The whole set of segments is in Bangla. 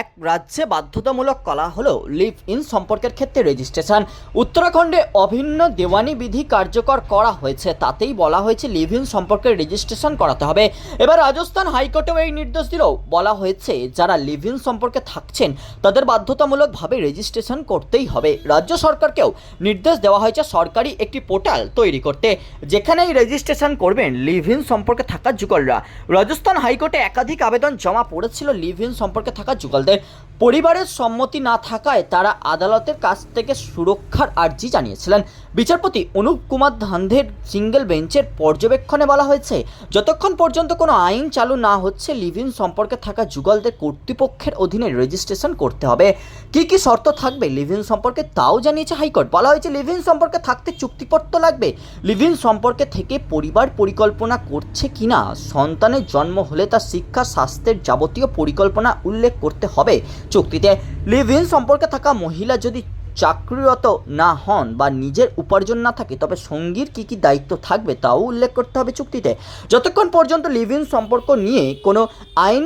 এক রাজ্যে বাধ্যতামূলক করা হলো লিভ ইন সম্পর্কের ক্ষেত্রে রেজিস্ট্রেশন। উত্তরাখণ্ডে অভিন্ন দেওয়ানি বিধি কার্যকর করা হয়েছে, তাতেই বলা হয়েছে লিভ ইন সম্পর্কের রেজিস্ট্রেশন করাতে হবে। এবার রাজস্থান হাইকোর্টেও এই নির্দেশ দিলেও বলা হয়েছে, যারা লিভ ইন সম্পর্কে থাকছেন, তাদের বাধ্যতামূলকভাবে রেজিস্ট্রেশন করতেই হবে। রাজ্য সরকারকেও নির্দেশ দেওয়া হয়েছে সরকারি একটি পোর্টাল তৈরি করতে, যেখানেই রেজিস্ট্রেশন করবেন লিভ ইন সম্পর্কে থাকা যুগলরা। রাজস্থান হাইকোর্টে একাধিক আবেদন জমা পড়েছিল লিভ ইন সম্পর্কে থাকা যুগলদের পরিবারের সম্মতি না থাকায় তারা আদালতের কাছ থেকে সুরক্ষার আর্জি জানিয়েছিলেন। বিচারপতি অনুপ কুমার ধান্ধের সিঙ্গেল বেঞ্চের পর্যবেক্ষণে বলা হয়েছে, যতক্ষণ পর্যন্ত কোনো আইন চালু না হচ্ছে লিভ ইন সম্পর্কে থাকা যুগলদের কর্তৃপক্ষের অধীনে রেজিস্ট্রেশন করতে হবে। কি কি শর্ত থাকবে লিভ ইন সম্পর্কে তাও জানিয়েছে হাইকোর্ট। বলা হয়েছে লিভ ইন সম্পর্কে থাকতে চুক্তিপত্র লাগবে। লিভ ইন সম্পর্কে থেকে পরিবার পরিকল্পনা করছে কিনা? সন্তানের জন্ম হলে তার শিক্ষা, স্বাস্থ্যের যাবতীয় পরিকল্পনা উল্লেখ করতে হবে। চুক্তিতে লিভ ইন সম্পর্কে থাকা মহিলা যদি চাকরিরত না হন বা নিজের উপার্জন না থাকে, তবে সঙ্গীর কী কী দায়িত্ব থাকবে তাও উল্লেখ করতে হবে চুক্তিতে। যতক্ষণ পর্যন্ত লিভ ইন সম্পর্ক নিয়ে কোনো আইন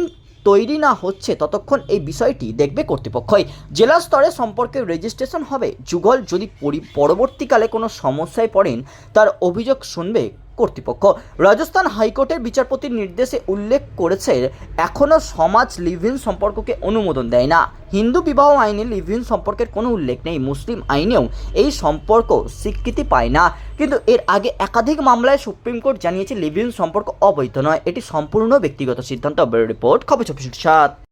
তৈরি না হচ্ছে, ততক্ষণ এই বিষয়টি দেখবে কর্তৃপক্ষই। জেলা স্তরে সম্পর্কে রেজিস্ট্রেশন হবে। যুগল যদি পরবর্তীকালে কোনো সমস্যায় পড়েন, তার অভিযোগ শুনবে কর্তৃপক্ষ। রাজস্থান হাইকোর্টের বিচারপতির নির্দেশে উল্লেখ করেছে, এখনও সমাজ লিভ ইন সম্পর্ককে অনুমোদন দেয় না। হিন্দু বিবাহ আইনে লিভ ইন সম্পর্কের কোনো উল্লেখ নেই, মুসলিম আইনেও এই সম্পর্ক স্বীকৃতি পায় না। কিন্তু এর আগে একাধিক মামলায় সুপ্রিম কোর্ট জানিয়েছে লিভ ইন সম্পর্ক অবৈধ নয়। এটি সম্পূর্ণ ব্যক্তিগত সিদ্ধান্ত। রিপোর্ট, খবর চব্বিশ সাত।